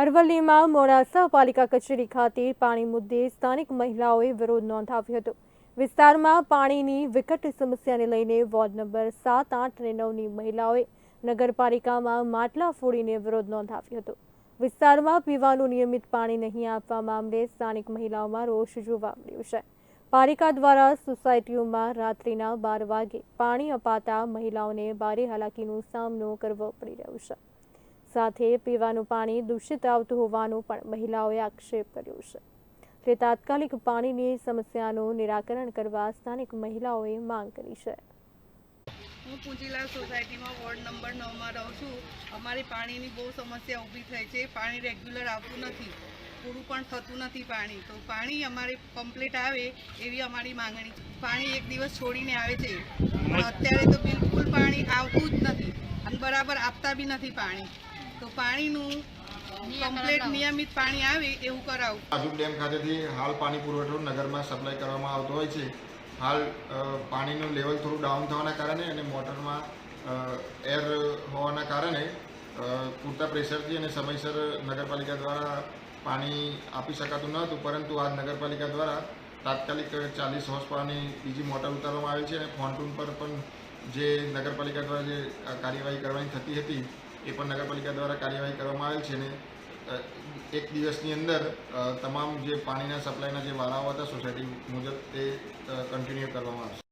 અરવલ્લીમાં મોડાસા પાલિકા કચેરી ખાતે પાણી મુદ્દે સ્થાનિક મહિલાઓએ વિરોધ નોંધાવ્યો હતો. વિસ્તારમાં પાણીની વિકટ સમસ્યાને લઈને વોર્ડ નંબર સાત, આઠ અને નવની મહિલાઓએ નગરપાલિકામાં માટલા ફોડીને વિરોધ નોંધાવ્યો હતો. વિસ્તારમાં પીવાનું નિયમિત પાણી નહીં આપવા મામલે સ્થાનિક મહિલાઓમાં રોષ જોવા મળ્યો છે. પાલિકા દ્વારા સોસાયટીઓમાં રાત્રિના બાર વાગે પાણી અપાતા મહિલાઓને ભારે હાલાકીનો સામનો કરવો પડી રહ્યો છે. સાથે પીવાનું પાણી દૂષિત આવતું હોવાનું પણ મહિલાઓએ આક્ષેપ કર્યો છે. તે તાત્કાલિક પાણીની સમસ્યાનું નિરાકરણ કરવા સ્થાનિક મહિલાઓએ માંગ કરી છે. હું પૂંજીલાલ સોસાયટીમાં વોર્ડ નંબર નવમાં રહું છું. અમારી પાણીની બહુ સમસ્યા ઊભી થઈ છે. પાણી રેગ્યુલર આવતું નથી. પૂરું પણ થતું નથી પાણી. તો પાણી અમારે કમ્પ્લીટ આવે એવી અમારી માંગણી છે. પાણી એક દિવસ છોડીને આવે છે. પણ અત્યારે તો બિલકુલ પાણી આવતું જ નથી. અને બરાબર આપતા બી નથી પાણી. તો પાણીનું કમ્પ્લેટ નિયમિત પાણી આવે એવું કરાવું. આજુ ડેમ ખાતેથી હાલ પાણી પુરવઠો નગરમાં સપ્લાય કરવામાં આવતો હોય છે. હાલ પાણીનું લેવલ થોડું ડાઉન થવાના કારણે અને મોટરમાં એર હોવાના કારણે પૂરતા પ્રેશરથી અને સમયસર નગરપાલિકા દ્વારા પાણી આપી શકાતું ન હતું પરંતુ આ નગરપાલિકા દ્વારા તાત્કાલિક ચાલીસ હોર્સ પાવરની બીજી મોટર ઉતારવામાં આવી છે અને ફોન્ટૂન પર પણ જે નગરપાલિકા દ્વારા જે કાર્યવાહી કરવાની થતી હતી એ પણ નગરપાલિકા દ્વારા કાર્યવાહી કરવામાં આવેલ છે અને એક દિવસની અંદર તમામ જે પાણીના સપ્લાયના જે વાળાઓ હતા સોસાયટી મુજબ તે કન્ટિન્યુ કરવામાં આવશે.